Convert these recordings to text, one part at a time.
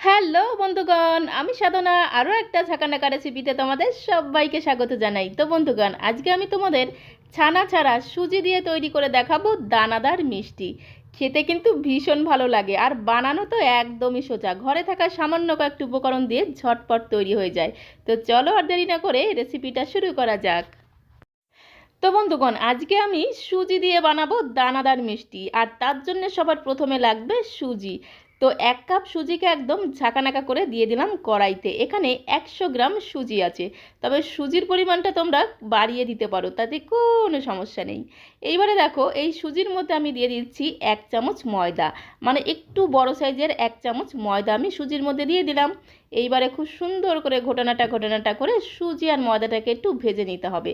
Hello বন্ধুগণ, আমি সাধনা, আরও একটা ছাকানাকা রেসিপিতে তোমাদের সবাইকে স্বাগত জানাই। তো বন্ধুগণ, আজকে আমি তোমাদের ছানা ছাড়া সুজি দিয়ে তৈরি করে দেখাবো দানাদার মিষ্টি। খেতে কিন্তু ভীষণ ভালো লাগে, আর বানানো তো একদমই সোজা। ঘরে থাকা সামান্য কয়েকটি উপকরণ দিয়ে ঝটপট তৈরি হয়ে যায়। তো চলো আর দেরি না করে রেসিপিটা শুরু করা যাক। তো বন্ধুগণ, আজকে আমি সুজি দিয়ে বানাবো দানাদার মিষ্টি, আর তার জন্য সবার প্রথমে লাগবে সুজি। তো এক কাপ সুজিকে একদম ঝাঁকানাকা করে দিয়ে দিলাম কড়াইতে। এখানে একশো গ্রাম সুজি আছে। তবে সুজির পরিমাণটা তোমরা বাড়িয়ে দিতে পারো, তাতে কোনো সমস্যা নেই। এইবারে দেখো, এই সুজির মধ্যে আমি দিয়ে দিচ্ছি এক চামচ ময়দা। মানে একটু বড় সাইজের এক চামচ ময়দা আমি সুজির মধ্যে দিয়ে দিলাম। এইবারে খুব সুন্দর করে ঘটনাটা ঘটনাটা করে সুজি আর ময়দাটাকে একটু ভেজে নিতে হবে।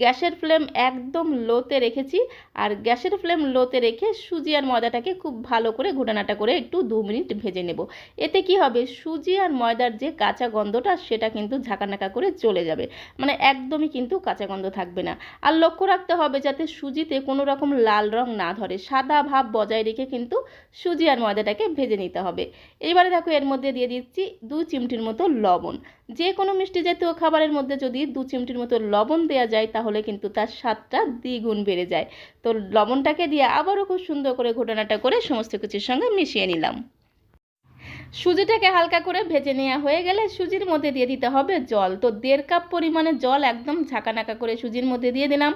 গ্যাসের ফ্লেম একদম লোতে রেখেছি। আর গ্যাসের ফ্লেম লোতে রেখে সুজি আর ময়দাটাকে খুব ভালো করে ঘটনাটা করে একটু দু মিনিট ভেজে নেব। এতে কি হবে? সুজি আর ময়দার যে কাঁচা গন্ধটা, সেটা কিন্তু ঝাঁকানাকা করে চলে যাবে। মানে একদমই কিন্তু কাঁচা গন্ধ থাকবে না। আর লক্ষ্য রাখতে হবে যাতে সুজিতে কোনো রকম লাল রং না ধরে। সাদা ভাব বজায় রেখে কিন্তু সুজি আর ময়দাটাকে ভেজে নিতে হবে। এবারে দেখো, এর মধ্যে দিয়ে দিচ্ছি দু চিমটির মতো লবণ। যে কোনো মিষ্টি জাতীয় খাবারের মধ্যে যদি দু চিমটির মতো লবণ দেওয়া যায়, তাহলে কিন্তু তার স্বাদটা দ্বিগুণ বেড়ে যায়। তো লবণটাকে দিয়ে আবারও খুব সুন্দর করে ঘটনাটা করে সমস্ত কিছুর সঙ্গে মিশিয়ে নিলাম। সুজিটাকে হালকা করে ভেজে নেওয়া হয়ে গেলে সুজির মধ্যে দিয়ে দিতে হবে জল। তো দেড় কাপ পরিমাণে জল একদম ঝাঁকানাকা করে সুজির মধ্যে দিয়ে দিলাম।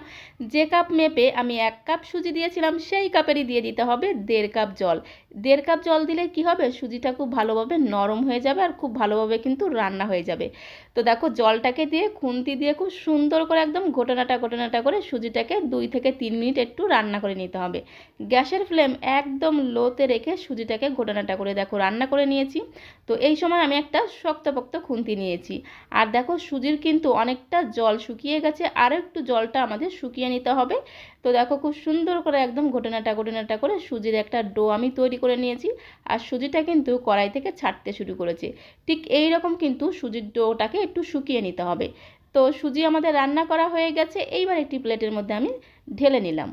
যে কাপ মেপে আমি এক কাপ সুজি দিয়েছিলাম, সেই কাপেরই দিয়ে দিতে হবে দেড় কাপ জল। দেড় কাপ জল দিলে কি হবে? সুজিটা খুব ভালোভাবে নরম হয়ে যাবে আর খুব ভালোভাবে কিন্তু রান্না হয়ে যাবে। তো দেখো জলটাকে দিয়ে খুন্তি দিয়ে খুব সুন্দর করে একদম ঘটনাটা ঘটনাটা করে সুজিটাকে দুই থেকে তিন মিনিট একটু রান্না করে নিতে হবে। গ্যাসের ফ্লেম একদম লোতে রেখে সুজিটাকে ঘটনাটা করে দেখো রান্না করে নিয়েছি। তো এই সময় আমি একটা শক্তপোক্ত খুন্তি নিয়েছি। আর দেখো সুজির কিন্তু অনেকটা জল শুকিয়ে গেছে। আরও একটু জলটা আমাদের শুকিয়ে নিতে হবে। তো দেখো খুব সুন্দর করে একদম ঘটনাটা ঘটনাটা করে সুজির একটা ডো আমি তৈরি করে নিয়েছি। আর সুজিটা কিন্তু কড়াই থেকে ছাড়তে শুরু করেছে। ঠিক এই রকম কিন্তু সুজির ডোটাকে একটু শুকিয়ে নিতে হবে। তো সুজি আমাদের রান্না করা হয়ে গেছে। এইবার একটি প্লেটের মধ্যে আমি ঢেলে নিলাম।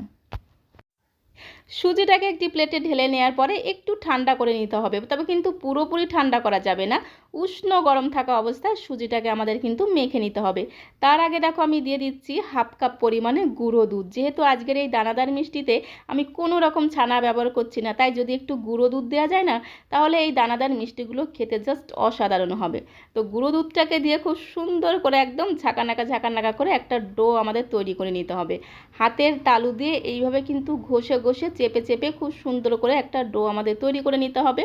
সুজিটাকে একটি প্লেটে ঢেলে নেওয়ার পরে একটু ঠান্ডা করে নিতে হবে। তবে কিন্তু পুরোপুরি ঠান্ডা করা যাবে না। উষ্ণ গরম থাকা অবস্থায় সুজিটাকে আমাদের কিন্তু মেখে নিতে হবে। তার আগে দেখো আমি দিয়ে দিচ্ছি হাফ কাপ পরিমাণে গুঁড়ো দুধ। যেহেতু আজকের এই দানাদার মিষ্টিতে আমি কোনো রকম ছানা ব্যবহার করছি না, তাই যদি একটু গুঁড়ো দুধ দেওয়া যায় না, তাহলে এই দানাদার মিষ্টিগুলো খেতে জাস্ট অসাধারণ হবে। তো গুঁড়ো দুধটাকে দিয়ে খুব সুন্দর করে একদম ঝাঁকানাকা ঝাঁকানাকা করে একটা ডো আমাদের তৈরি করে নিতে হবে। হাতের তালু দিয়ে এইভাবে কিন্তু ঘষে ঘষে চেপে চেপে খুব সুন্দর করে একটা ডো আমাদের তৈরি করে নিতে হবে।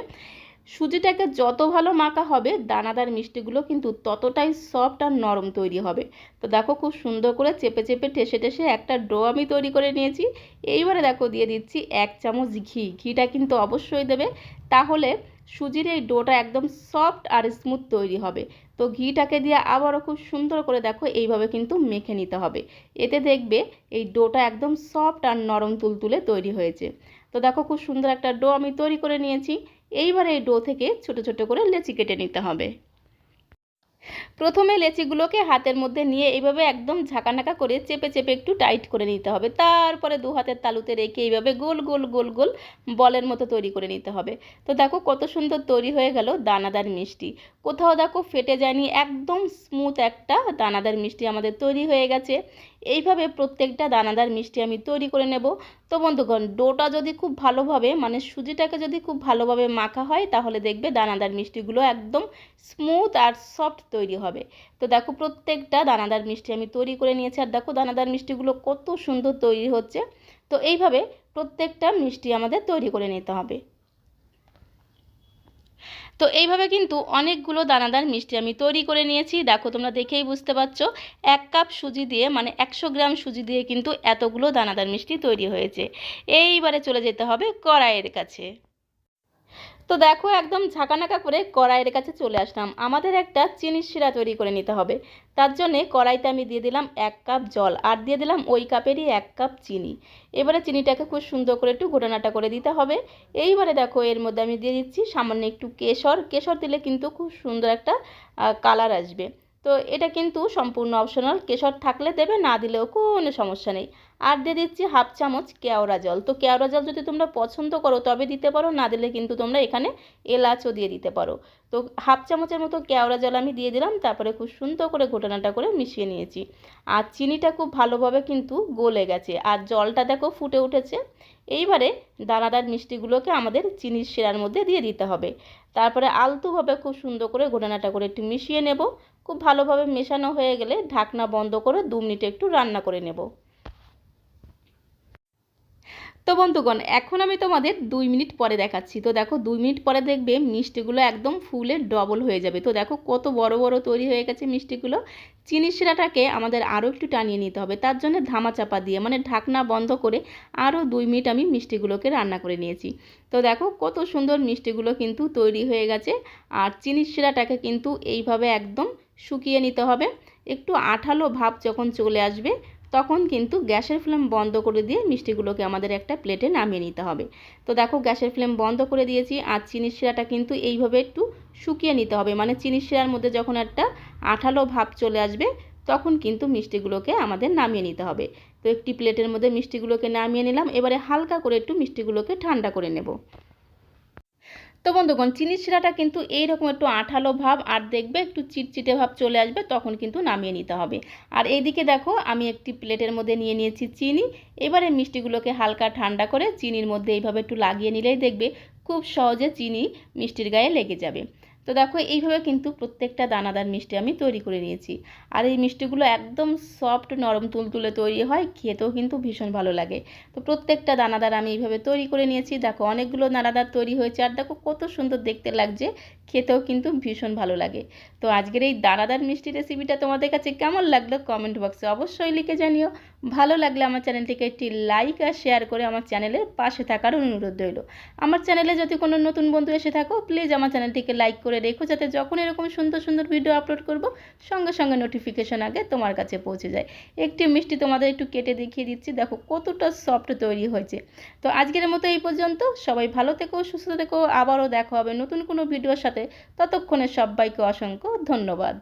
সুজিটাকে যত ভালো মাখা হবে, দানাদার মিষ্টিগুলো কিন্তু ততটাই সফট আর নরম তৈরি হবে। তো দেখো খুব সুন্দর করে চেপে চেপে ঠেসে ঠেসে একটা ডো আমি তৈরি করে নিয়েছি। এইবারে দেখো দিয়ে দিচ্ছি এক চামচ ঘি। ঘিটা কিন্তু অবশ্যই দেবে। তাহলে সুজির এই ডোটা একদম সফট আর স্মুথ তৈরি হবে। তো ঘিটাকে দিয়ে আবারও খুব সুন্দর করে দেখো, এইভাবে কিন্তু মেখে নিতে হবে। এতে দেখবে এই ডোটা একদম সফট আর নরম তুলতুলে তৈরি হয়েছে। তো দেখো খুব সুন্দর একটা ডো আমি তৈরি করে নিয়েছি। এইবার এই ডো থেকে ছোট ছোট করে লেচি কেটে নিতে হবে। প্রথমে লেচিগুলোকে হাতের মধ্যে নিয়ে এইভাবে একদম ঝাঁকানাকা করে চেপে চেপে একটু টাইট করে নিতে হবে। তারপরে দু হাতের তালুতে রেখে এইভাবে গোল গোল গোল গোল বলের মতো তৈরি করে নিতে হবে। তো দেখো কত সুন্দর তৈরি হয়ে গেল দানাদার মিষ্টি। কোথাও দেখো ফেটে যায়নি, একদম স্মুথ একটা দানাদার মিষ্টি আমাদের তৈরি হয়ে গেছে। এইভাবে প্রত্যেকটা দানাদার মিষ্টি আমি তৈরি করে নেব। তো বন্ধুগণ, ডোটা যদি খুব ভালোভাবে মানে সুজিটাকে যদি খুব ভালোভাবে মাখা হয়, তাহলে দেখবে দানাদার মিষ্টিগুলো একদম স্মুথ আর সফট তৈরি হবে। তো দেখো প্রত্যেকটা দানাদার মিষ্টি আমি তৈরি করে নিয়েছি। আর দেখো দানাদার মিষ্টিগুলো কত সুন্দর তৈরি হচ্ছে। তো এইভাবে প্রত্যেকটা মিষ্টি আমাদের তৈরি করে নিতে হবে। তো এইভাবে কিন্তু অনেকগুলো দানাদার মিষ্টি আমি তৈরি করে নিয়েছি। দেখো, তোমরা দেখেই বুঝতে পারছ, এক কাপ সুজি দিয়ে মানে একশো গ্রাম সুজি দিয়ে কিন্তু এতগুলো দানাদার মিষ্টি তৈরি হয়েছে। এইবারে চলে যেতে হবে কড়াইয়ের কাছে। তো দেখো একদম ঝাঁকানাকা করে কড়াইয়ের কাছে চলে আসলাম। আমাদের একটা চিনির শিরা তৈরি করে নিতে হবে। তার জন্যে কড়াইতে আমি দিয়ে দিলাম এক কাপ জল আর দিয়ে দিলাম ওই কাপেরই এক কাপ চিনি। এবারে চিনিটাকে খুব সুন্দর করে একটু ঘটনাটা করে দিতে হবে। এইবারে দেখো এর মধ্যে আমি দিয়ে দিচ্ছি সামান্য একটু কেশর। কেশর দিলে কিন্তু খুব সুন্দর একটা কালার আসবে। তো এটা কিন্তু সম্পূর্ণ অপশনাল কেশর থাকলে দেবে, না দিলেও কোনো সমস্যা নেই। আর দিয়ে দিচ্ছি হাফ চামচ কেওড়া জল। তো কেওড়া জল যদি তোমরা পছন্দ করো, তবে দিতে পারো, না দিলে কিন্তু তোমরা এখানে এলাচও দিয়ে দিতে পারো। তো হাফ চামচের মতো কেওড়া জল আমি দিয়ে দিলাম, তারপরে খুব সুন্দর করে ঘটনাটা করে মিশিয়ে নিয়েছি। আর চিনিটা খুব ভালোভাবে কিন্তু গলে গেছে। আর জলটা দেখো ফুটে উঠেছে। এইবারে দানাদার মিষ্টিগুলোকে আমাদের চিনির শিরার মধ্যে দিয়ে দিতে হবে। তারপরে আলতুভাবে খুব সুন্দর করে ঘটনাটা করে একটু মিশিয়ে নেব। খুব ভালোভাবে মেশানো হয়ে গেলে ঢাকনা বন্ধ করে দু মিনিট একটু রান্না করে নেব। তো বন্ধুগণ, এখন আমি তোমাদের দুই মিনিট পরে দেখাচ্ছি। তো দেখো, দুই মিনিট পরে দেখবে মিষ্টিগুলো একদম ফুলে ডবল হয়ে যাবে। তো দেখো, কত বড় বড় তৈরি হয়ে গেছে মিষ্টিগুলো। চিনি শিরাটাকে আমাদের আরও একটু টানিয়ে নিতে হবে। তার জন্য ধামা চাপা দিয়ে মানে ঢাকনা বন্ধ করে আরও দুই মিনিট আমি মিষ্টিগুলোকে রান্না করে নিয়েছি। তো দেখো, কত সুন্দর মিষ্টিগুলো কিন্তু তৈরি হয়ে গেছে। আর চিনি শিরাটাকে কিন্তু এইভাবে একদম শুকিয়ে নিতে হবে। একটু আঠালো ভাব যখন চলে আসবে তখন কিন্তু গ্যাসের ফ্লেম বন্ধ করে দিয়ে মিষ্টিগুলোকে আমাদের একটা প্লেটে নামিয়ে নিতে হবে। তো দেখো গ্যাসের ফ্লেম বন্ধ করে দিয়েছি, আর চিনির শিরাটা কিন্তু এইভাবে একটু শুকিয়ে নিতে হবে। মানে চিনির শিরার মধ্যে যখন একটা আঠালো ভাব চলে আসবে, তখন কিন্তু মিষ্টিগুলোকে আমাদের নামিয়ে নিতে হবে। তো একটি প্লেটের মধ্যে মিষ্টিগুলোকে নামিয়ে নিলাম, এবারে হালকা করে একটু মিষ্টিগুলোকে ঠান্ডা করে নেব। তো বন্ধুগণ, চিনির শিরাটা কিন্তু এইরকম একটু আঠালো ভাব আর দেখবে একটু চিটচিটে ভাব চলে আসবে, তখন কিন্তু নামিয়ে নিতে হবে। আর এইদিকে দেখো, আমি একটি প্লেটের মধ্যে নিয়ে নিয়েছি চিনি। এবারে মিষ্টিগুলোকে হালকা ঠান্ডা করে চিনির মধ্যে এইভাবে একটু লাগিয়ে নিলেই দেখবে খুব সহজে চিনি মিষ্টির গায়ে লেগে যাবে। তো দেখো, এইভাবে কিন্তু প্রত্যেকটা দানাদার মিষ্টি আমি তৈরি করে নিয়েছি। আর এই মিষ্টিগুলো একদম সফট নরম, তুলতুলে তৈরি হয়, খেতেও কিন্তু ভীষণ ভালো লাগে। তো প্রত্যেকটা দানাদার আমি এইভাবে তৈরি করে নিয়েছি। দেখো, অনেকগুলো দানাদার তৈরি হয়েছে। আর দেখো, কত সুন্দর দেখতে লাগছে। খেতেও কিন্তু ভীষণ ভালো লাগে। তো আজকের এই দানাদার মিষ্টি রেসিপিটা তোমাদের কাছে কেমন লাগল কমেন্ট বক্সে অবশ্যই লিখে জানিও। ভালো লাগলে আমার চ্যানেলটিকে একটি লাইক আর শেয়ার করে আমার চ্যানেলের পাশে থাকার অনুরোধ রইল। আমার চ্যানেলে যদি কোনো নতুন বন্ধু এসে থাকো প্লিজ আমার চ্যানেলটিকে লাইক করে রেখো, যাতে যখন এরকম সুন্দর সুন্দর ভিডিও আপলোড করব, সঙ্গে সঙ্গে নোটিফিকেশন আগে তোমার কাছে পৌঁছে যায়। একটি মিষ্টি তোমাদের একটু কেটে দেখিয়ে দিচ্ছি, দেখো কতটা সফট তৈরি হয়েছে। তো আজকের মতো এই পর্যন্ত, সবাই ভালো থেকো, সুস্থ থেকো, আবারও দেখা হবে নতুন কোনো ভিডিওর সাথে। ততক্ষণে সবাইকে অসংখ্য ধন্যবাদ।